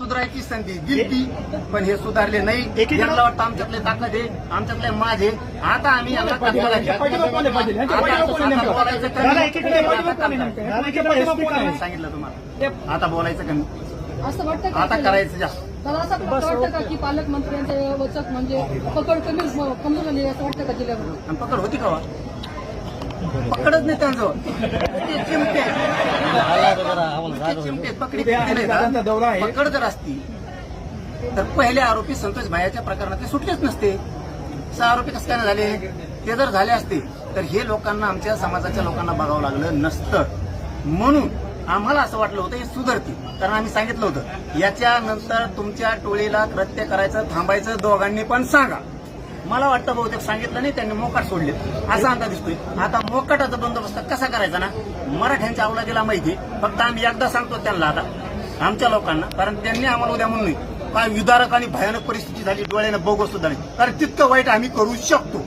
सुधारायची संधी दिली पण हे सुधारले नाही. यांना वाटतं आमच्यातले ताकद आहे आमच्यातले माझे आता आम्ही आहे. आता-? सांगितलं तुम्हाला. आता बोलायचं कमी असं वाटतं आता करायचं जास्त त्याला असं वाटतं का की पालकमंत्र्यांचे वचक म्हणजे पकड कमी कमजोर झाली असं वाटतं का जिल्ह्यावर आणि पकड होती का वा? पकडच नाही त्यांचं ते चिमटे दौरा आहे. पकड जर असती तर पहिले आरोपी संतोष भायाच्या प्रकरणात ते सुटलेच नसते. सहा आरोपी कसं काय नाही झाले? ते जर झाले असते तर हे लोकांना आमच्या समाजाच्या लोकांना बघावं लागलं नसतं. म्हणून आम्हाला असं वाटलं होतं हे सुधारतील. कारण आम्ही सांगितलं होतं याच्यानंतर तुमच्या टोळीला कृत्य करायचं थांबायचं दोघांनी पण सांगा. मला वाटतं बहुतेक सांगितलं नाही त्यांनी मोकाट सोडले. असा अंदाज दिसतोय. आता मोकाटाचा बंदोबस्त कसा करायचा ना मराठ्यांच्या अवलादीला माहिती फक्त आम्ही एकदा सांगतो त्यांना आता आमच्या लोकांना कारण त्यांनी आम्हाला उद्या म्हणून नाही. काय विदारक आणि भयानक परिस्थिती झाली डोळ्यानं बघू सुद्धा नाही. कारण तितकं वाईट आम्ही करू शकतो.